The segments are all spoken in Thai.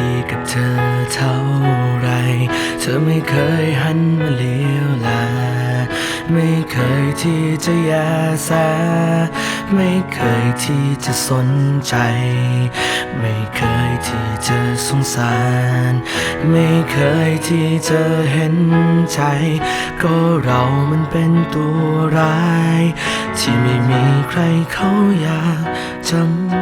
ีกับเธอเท่าไร เธอไม่เคยหันมาเลี้ยวแลไม่เคยที่จะยแสไม่เคยที่จะสนใจ ไม่เคยที่จะสงสาร ไม่เคยที่จะเห็นใจ ก็เรามันเป็นตัวร้าย ที่ไม่มีใครเขาอยากจำ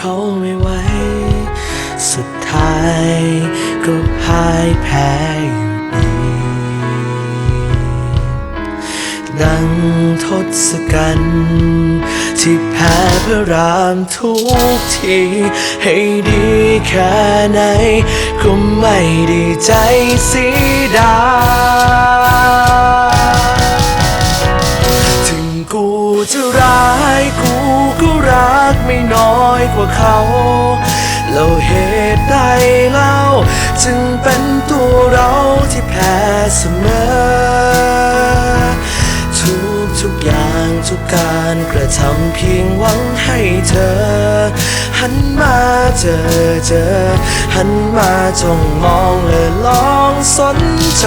เขาไม่ไหว สุดท้ายก็พ่ายแพ้อยู่ดีดังทศกัณฐ์ที่แพ้พระรามทุกที ให้ดีแค่ไหน ก็ไม่ด้ใจสีดา อยกว่าเขาเหตุใดเล่าจึงเป็นตัวเราที่แพ้เสมอ ทุกทุกอย่างทุกการกระทำเพียงหวังให้เธอ หันมาเจอเจอ หันมาจ้องมองและลองสนใจ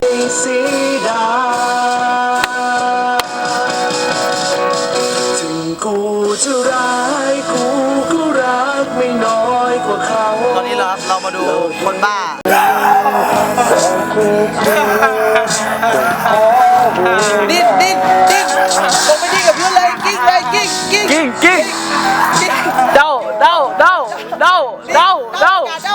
สียดายถึงกูจะร้ายกูก็รักไม่น้อยกว่าเขาตอนนี้เราเรามาดูคนบ้าดิ้นดิ้นดิ้นลงไปดิ้นกับพื้นเลยกิ้งเลยกิ้งกิ้งกิ้งกิ้งเดาเดาเดาเดาเดาเดา